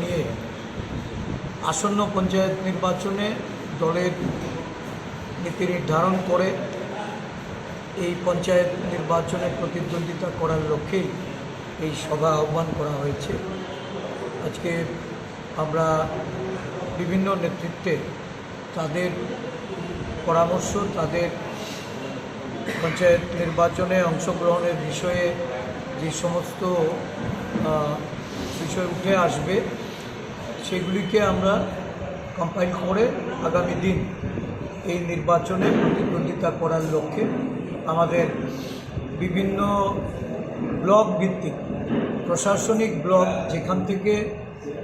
নিয়ে আসন্ন পঞ্চায়েত নির্বাচনে দলের নীতি নির্ধারণ করে এই পঞ্চায়েত নির্বাচনে প্রতিদ্বন্দ্বিতা করার লক্ষ্যেই এই সভা আহ্বান করা হয়েছে। আজকে আমরা বিভিন্ন নেতৃত্বে তাদের পরামর্শ তাদের পঞ্চায়েত নির্বাচনে অংশগ্রহণের বিষয়ে যে সমস্ত বিষয় উঠে আসবে, সেগুলিকে আমরা কম্পাইল করে আগামী দিন এই নির্বাচনে প্রতিদ্বন্দ্বিতা করার লক্ষ্যে আমাদের বিভিন্ন ব্লক ভিত্তিক, প্রশাসনিক ব্লক যেখান থেকে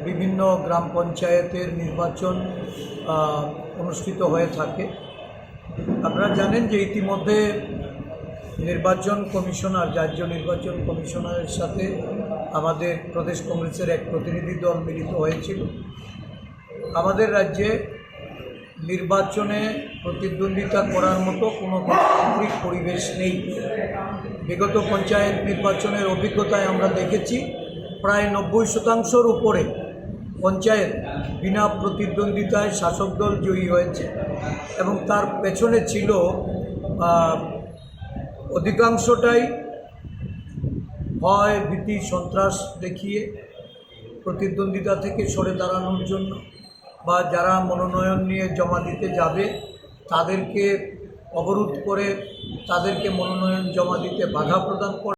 বিভিন্ন গ্রাম পঞ্চায়েতের নির্বাচন অনুষ্ঠিত হয়ে থাকে। আপনারা জানেন যে ইতিমধ্যে নির্বাচন কমিশনার, রাজ্য নির্বাচন কমিশনারের সাথে আমাদের প্রদেশ কংগ্রেসের এক প্রতিনিধি দল মিলিত হয়েছিল। আমাদের রাজ্যে নির্বাচনে প্রতিদ্বন্দ্বিতা করার মতো কোনো গণতান্ত্রিক পরিবেশ নেই। বিগত পঞ্চায়েত নির্বাচনের অভিজ্ঞতায় আমরা দেখেছি, প্রায় নব্বই শতাংশর উপরে পঞ্চায়েত বিনা প্রতিদ্বন্দ্বিতায় শাসক দল জয়ী হয়েছে এবং তার পেছনে ছিল অধিকাংশটাই ভয়, ভীতি, সন্ত্রাস দেখিয়ে প্রতিদ্বন্দ্বিতা থেকে সরে দাঁড়ানোর জন্য বা যারা মনোনয়ন নিয়ে জমা দিতে যাবে তাদেরকে অবরোধ করে তাদেরকে মনোনয়ন জমা দিতে বাধা প্রদান করে